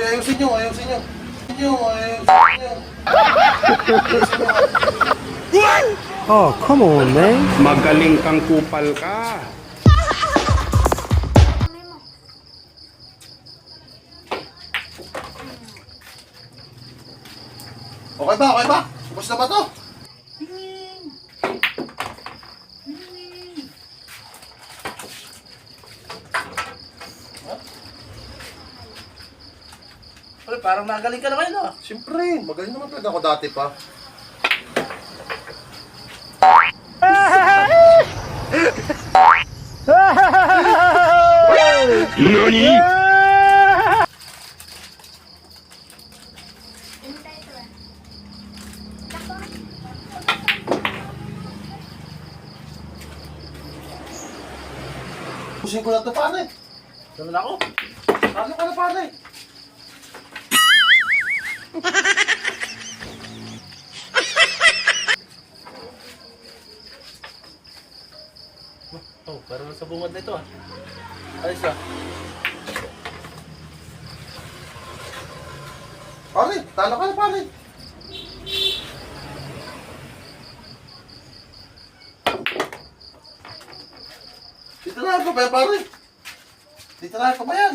Uy, ayusin nyo, ayusin nyo. Ayusin nyo, ayusin nyo. Oh, come on, man. Magaling kang kupal ka. Okay ba, okay ba? Ubus na ba to? Uy, parang nagaling ka naman, no? Siyempre, magaling naman talaga ako dati pa. Nani? Pusin ko na to, pare. Ganun ako. Ano ka na, pare? Oh, parang sa bungad na ito, ah. Ayos ah. Pare, talo ka na, pare. Dito na ako, pare. Dito na ako ba yan?